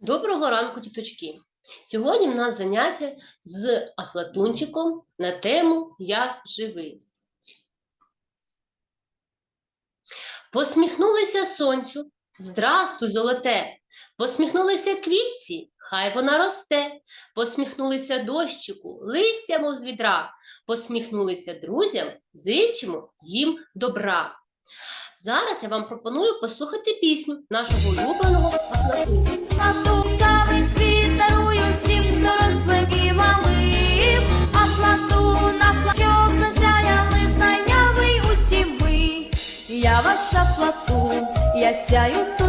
Доброго ранку, діточки! Сьогодні в нас заняття з Афлатунчиком на тему Я живий. Посміхнулися сонцю, здрастуй, золоте. Посміхнулися квітці, хай вона росте. Посміхнулися дощику, листя, мов з відра. Посміхнулися друзям, зичимо їм добра. Зараз я вам пропоную послухати пісню нашого улюбленого Афлатунчика. Латунками світ дарую всім дорослим і малим. А платуна що засяяли знаннями усім ви. Я ваша плату, я сяю тут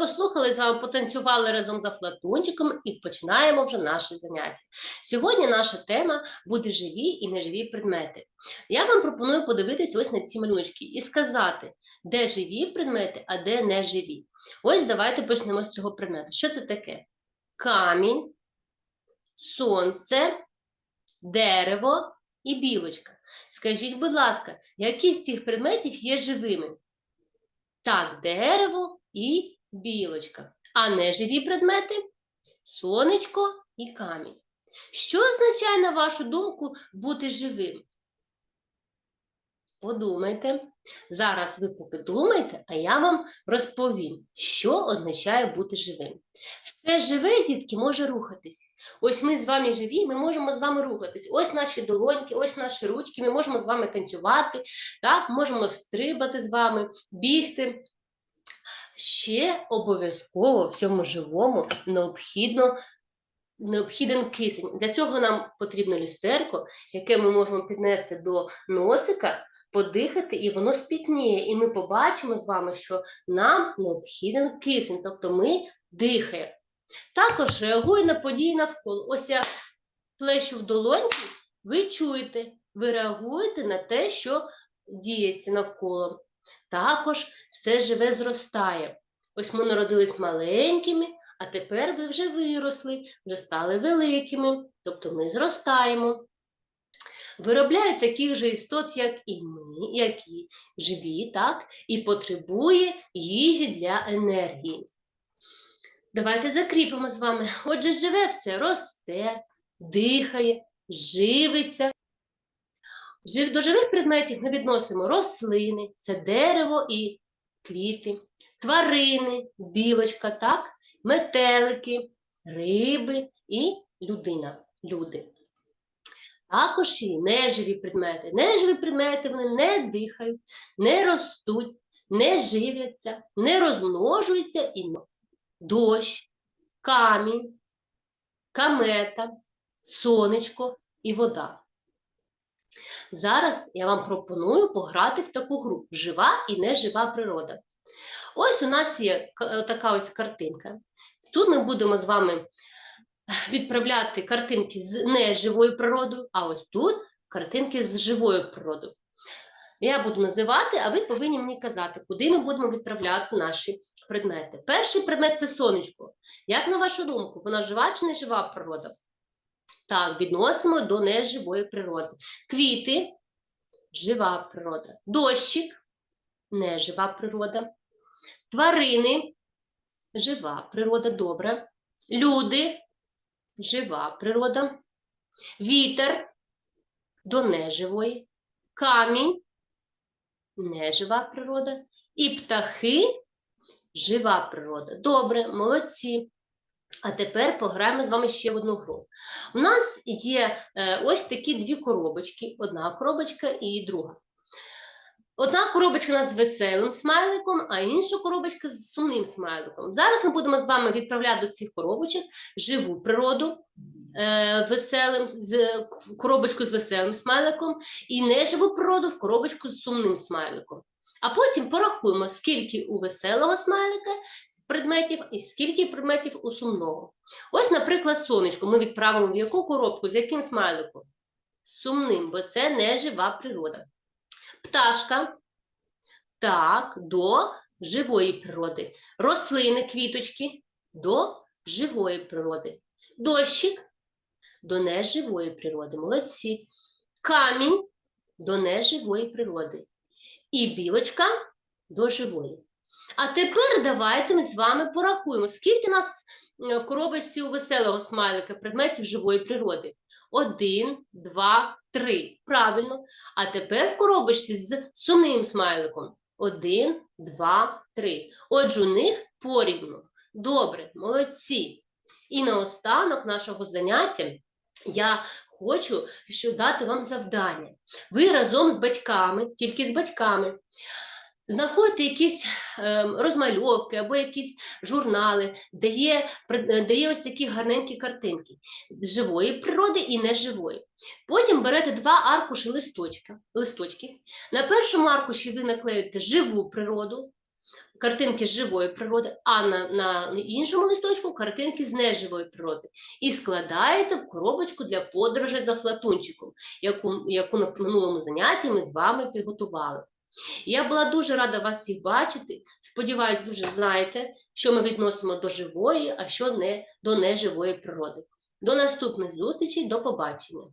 послухали з вами, потанцювали разом з Афлатунчиком і починаємо вже наше заняття. Сьогодні наша тема буде живі і неживі предмети. Я вам пропоную подивитись ось на ці малюночки і сказати, де живі предмети, а де неживі. Ось давайте почнемо з цього предмету. Що це таке? Камінь, сонце, дерево і білочка. Скажіть, будь ласка, які з цих предметів є живими? Так, дерево і білочка. А неживі предмети сонечко і камінь. Що означає, на вашу думку, бути живим? Подумайте. Зараз ви поки думайте, а я вам розповім, що означає бути живим. Все живе, дітки, може рухатись. Ось ми з вами живі, ми можемо з вами рухатись. Ось наші долоньки, ось наші ручки, ми можемо з вами танцювати, так, можемо стрибати з вами, бігти. Ще обов'язково всьому живому необхідно, необхіден кисень. Для цього нам потрібно люстерко, яке ми можемо піднести до носика, подихати, і воно спітніє. І ми побачимо з вами, що нам необхіден кисень, тобто ми дихаємо. Також реагує на події навколо. Ось я плещу в долоньки, ви чуєте, ви реагуєте на те, що діється навколо. Також все живе зростає. Ось ми народились маленькими, а тепер ви вже виросли, вже стали великими, тобто ми зростаємо. Виробляють таких же істот, як і ми, які живі, так, і потребує їжі для енергії. Давайте закріпимо з вами. Отже, живе все, росте, дихає, живиться. До живих предметів ми відносимо рослини, це дерево і квіти, тварини, білочка, так, метелики, риби і людина, люди. Також і неживі предмети. Неживі предмети вони не дихають, не ростуть, не живляться, не розмножуються і дощ, камінь, камета, сонечко і вода. Зараз я вам пропоную пограти в таку гру жива і нежива природа. Ось у нас є така ось картинка. Тут ми будемо з вами відправляти картинки з неживою природою, а ось тут картинки з живою природою. Я буду називати, а ви повинні мені казати, куди ми будемо відправляти наші предмети. Перший предмет це сонечко. Як на вашу думку, вона жива чи не жива природа? Так, відносимо до неживої природи. Квіти жива природа. Дощик нежива природа. Тварини жива природа, добре. Люди жива природа. Вітер до неживої. Камінь нежива природа. І птахи жива природа. Добре, молодці. А тепер пограємо з вами ще одну гру. У нас є е, ось такі дві коробочки: одна коробочка і друга. Одна коробочка у нас з веселим смайликом, а інша коробочка з сумним смайликом. Зараз ми будемо з вами відправляти до цих коробочок живу природу, е, веселим, з, коробочку з веселим смайликом і неживу природу в коробочку з сумним смайликом. А потім порахуємо, скільки у веселого смайлика, предметів і скільки предметів у сумного. Ось, наприклад, сонечко ми відправимо в яку коробку, з яким смайликом? Сумним, бо це не жива природа. Пташка. Так, до живої природи. Рослини, квіточки до живої природи. Дощик до неживої природи. Молодці. Камінь до неживої природи. І білочка до живої. А тепер давайте ми з вами порахуємо, скільки нас е, в коробочці у веселого смайлика предметів живої природи. Один, два, три. Правильно. А тепер в коробочці з сумним смайликом. Один, два, три. Отже, у них порівну. Добре, молодці. І наостанок нашого заняття я хочу дати вам завдання. Ви разом з батьками, тільки з батьками, знаходите якісь ем, розмальовки або якісь журнали, де є, е, де є ось такі гарненькі картинки живої природи і неживої. Потім берете два аркуші листочка, листочків. На першому аркуші ви наклеїте живу природу, картинки з живої природи, а на, на іншому листочку картинки з неживої природи. І складаєте в коробочку для подорожей за флатунчиком, яку, яку на минулому занятті ми з вами підготували. Я була дуже рада вас всіх бачити. Сподіваюсь, дуже знаєте, що ми відносимо до живої, а що не до неживої природи. До наступних зустрічей, до побачення.